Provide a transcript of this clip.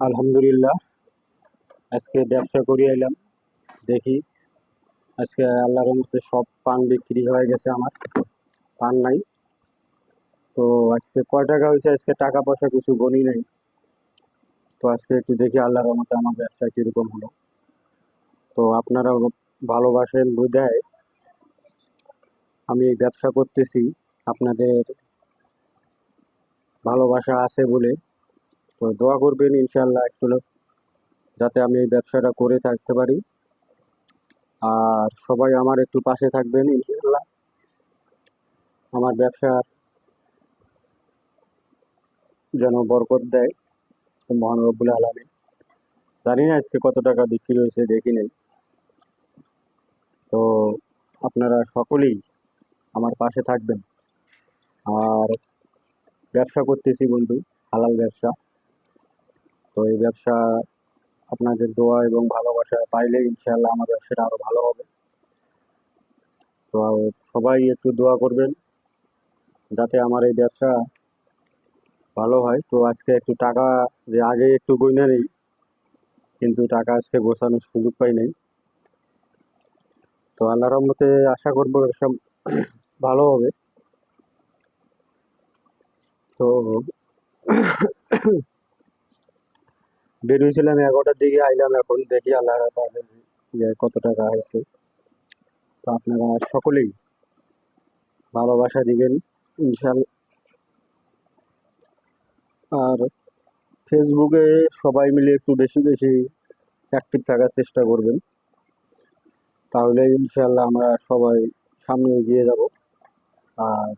আলহামদুলিল্লাহ। আজকে ব্যবসা করে এলাম দেখি। আজকে আল্লাহর মধ্যে সব পান বিক্রি হয়ে গেছে আমার, পান নাই। তো আজকে কয় টাকা হয়েছে আজকে টাকা পয়সা কিছু গণি নাই। তো আজকে একটু দেখি আল্লাহর মধ্যে আমার ব্যবসা কীরকম হলো। তো আপনারা ভালোবাসেন বুঝায়, আমি ব্যবসা করতেছি, আপনাদের ভালোবাসা আছে বলে। তো দোয়া করবেন ইনশাল্লাহ একটু যাতে আমি এই ব্যবসাটা করে থাকতে পারি। আর সবাই আমার একটু পাশে থাকবেন ইনশাল্লাহ আমার ব্যবসার যেন বরকত দেয়, মহান রব্বুল জানি না আজকে কত টাকা বিক্রি হয়েছে, দেখি নেই। তো আপনারা সকলেই আমার পাশে থাকবেন। আর ব্যবসা করতেছি বন্ধু, হালাল ব্যবসা। তো এই ব্যবসা আপনাদের দোয়া এবং ভালোবাসা পাইলে ইনশাআল্লাহ আমার ব্যবসাটা আরও ভালো হবে। তো সবাই একটু দোয়া করবেন যাতে আমার এই ব্যবসা ভালো হয়। তো আজকে একটু টাকা যে আগে একটু গইনা নেই, কিন্তু টাকা আজকে গোছানোর সুযোগ পাই নাই। তো আল্লাহর মতে আশা করব ব্যবসা ভালো হবে। তো বেরিয়েছিলাম এগারোটার দিকে আইলাম এখন, দেখি আল্লাহ কত টাকা হয়েছে। তো আপনারা সকলেই ভালোবাসা দিবেন, ইনশাল আর ফেসবুকে সবাই মিলে একটু বেশি বেশি অ্যাক্টিভ থাকার চেষ্টা করবেন। তাহলে ইনশাল্লাহ আমরা সবাই সামনে এগিয়ে যাব। আর